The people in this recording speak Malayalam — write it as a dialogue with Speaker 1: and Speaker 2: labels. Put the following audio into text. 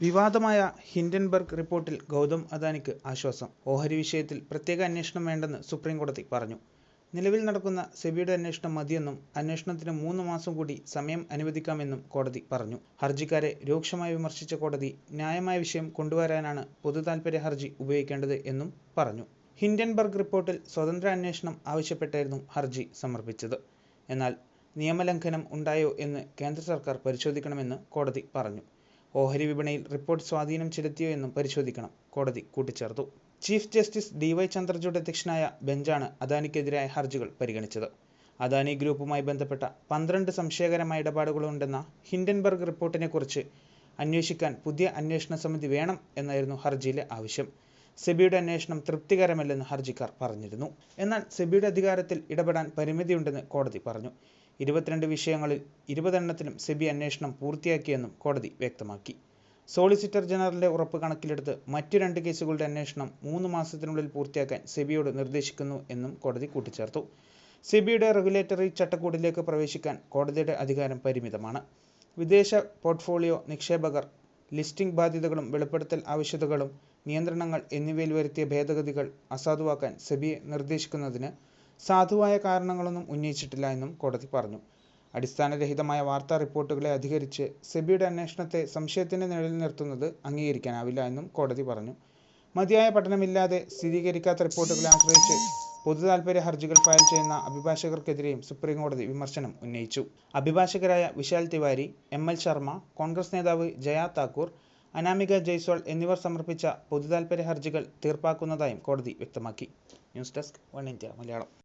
Speaker 1: വിവാദമായ ഹിൻഡൻബർഗ് റിപ്പോർട്ടിൽ ഗൗതം അദാനിക്ക് ആശ്വാസം. ഓഹരി വിഷയത്തിൽ പ്രത്യേക അന്വേഷണം വേണ്ടെന്ന് സുപ്രീം കോടതി പറഞ്ഞു. നിലവിൽ നടക്കുന്ന സെബിയുടെ അന്വേഷണം മതിയെന്നും അന്വേഷണത്തിന് മൂന്ന് മാസം കൂടി സമയം അനുവദിക്കാമെന്നും കോടതി പറഞ്ഞു. ഹർജിക്കാരെ രൂക്ഷമായി വിമർശിച്ച കോടതി ന്യായമായ വിഷയം കൊണ്ടുവരാനാണ് പൊതുതാൽപര്യ ഹർജി ഉപയോഗിക്കേണ്ടത് എന്നും പറഞ്ഞു. ഹിൻഡൻബർഗ് റിപ്പോർട്ടിൽ സ്വതന്ത്ര അന്വേഷണം ആവശ്യപ്പെട്ടായിരുന്നു ഹർജി സമർപ്പിച്ചത്. എന്നാൽ നിയമലംഘനം ഉണ്ടായോ എന്ന് കേന്ദ്ര സർക്കാർ പരിശോധിക്കണമെന്ന് കോടതി പറഞ്ഞു. ഓഹരി വിപണിയിൽ റിപ്പോർട്ട് സ്വാധീനം ചെലുത്തിയോ എന്നും പരിശോധിക്കണം. കോടതി കൂട്ടിച്ചേർത്തു. Chief justice D Y Chandrachud അധ്യക്ഷനായ ബെഞ്ചാണ് അദാനിക്കെതിരായ ഹർജികൾ പരിഗണിച്ചത്. അദാനി ഗ്രൂപ്പുമായി ബന്ധപ്പെട്ട പന്ത്രണ്ട് സംശയകരമായ ഇടപാടുകളുണ്ടെന്ന ഹിൻഡൻബർഗ് റിപ്പോർട്ടിനെക്കുറിച്ച് അന്വേഷിക്കാൻ പുതിയ അന്വേഷണ സമിതി വേണം എന്നായിരുന്നു ഹർജിയിലെ ആവശ്യം. സെബിയുടെ അന്വേഷണം തൃപ്തികരമല്ലെന്ന് ഹർജിക്കാർ പറഞ്ഞിരുന്നു. എന്നാൽ സെബിയുടെ അധികാരത്തിൽ ഇടപെടാൻ പരിമിതിയുണ്ടെന്ന് കോടതി പറഞ്ഞു. ഇരുപത്തിരണ്ട് വിഷയങ്ങളിൽ ഇരുപതെണ്ണത്തിലും സെബി അന്വേഷണം പൂർത്തിയാക്കിയെന്നും കോടതി വ്യക്തമാക്കി. സോളിസിറ്റർ ജനറലിന്റെ ഉറപ്പ് കണക്കിലെടുത്ത് മറ്റു രണ്ട് കേസുകളുടെ അന്വേഷണം മൂന്ന് മാസത്തിനുള്ളിൽ പൂർത്തിയാക്കാൻ സെബിയോട് നിർദ്ദേശിക്കുന്നു എന്നും കോടതി കൂട്ടിച്ചേർത്തു. സെബിയുടെ റെഗുലേറ്ററി ചട്ടക്കൂടിലേക്ക് പ്രവേശിക്കാൻ കോടതിയുടെ അധികാരം പരിമിതമാണ്. വിദേശ പോർട്ട്ഫോളിയോ നിക്ഷേപകർ ലിസ്റ്റിംഗ് ബാധ്യതകളും വെളിപ്പെടുത്തൽ ആവശ്യതകളും നിയന്ത്രണങ്ങൾ എന്നിവയിൽ വരുത്തിയ ഭേദഗതികൾ അസാധുവാക്കാൻ സെബിയെ നിർദ്ദേശിക്കുന്നതിന് സാധുവായ കാരണങ്ങളൊന്നും ഉന്നയിച്ചിട്ടില്ല എന്നും കോടതി പറഞ്ഞു. അടിസ്ഥാനരഹിതമായ വാർത്താ റിപ്പോർട്ടുകളെ അധികരിച്ച് സെബിയുടെ അന്വേഷണത്തെ സംശയത്തിന്റെ നിഴലിൽ നിർത്തുന്നത് അംഗീകരിക്കാനാവില്ല എന്നും കോടതി പറഞ്ഞു. മതിയായ പഠനമില്ലാതെ സ്ഥിരീകരിക്കാത്ത റിപ്പോർട്ടുകളെ ആശ്രയിച്ച് പൊതുതാൽപര്യ ഹർജികൾ ഫയൽ ചെയ്യുന്ന അഭിഭാഷകർക്കെതിരെയും സുപ്രീം കോടതി വിമർശനം ഉന്നയിച്ചു. അഭിഭാഷകരായ വിശാൽ തിവാരി എം എൽ ശർമ്മ കോൺഗ്രസ് നേതാവ് ജയ താക്കൂർ അനാമിക ജയ്സ്വാൾ എന്നിവർ സമർപ്പിച്ച പൊതുതാൽപര്യ ഹർജികൾ തീർപ്പാക്കുന്നതായും കോടതി വ്യക്തമാക്കി. News desk one India Malayalam.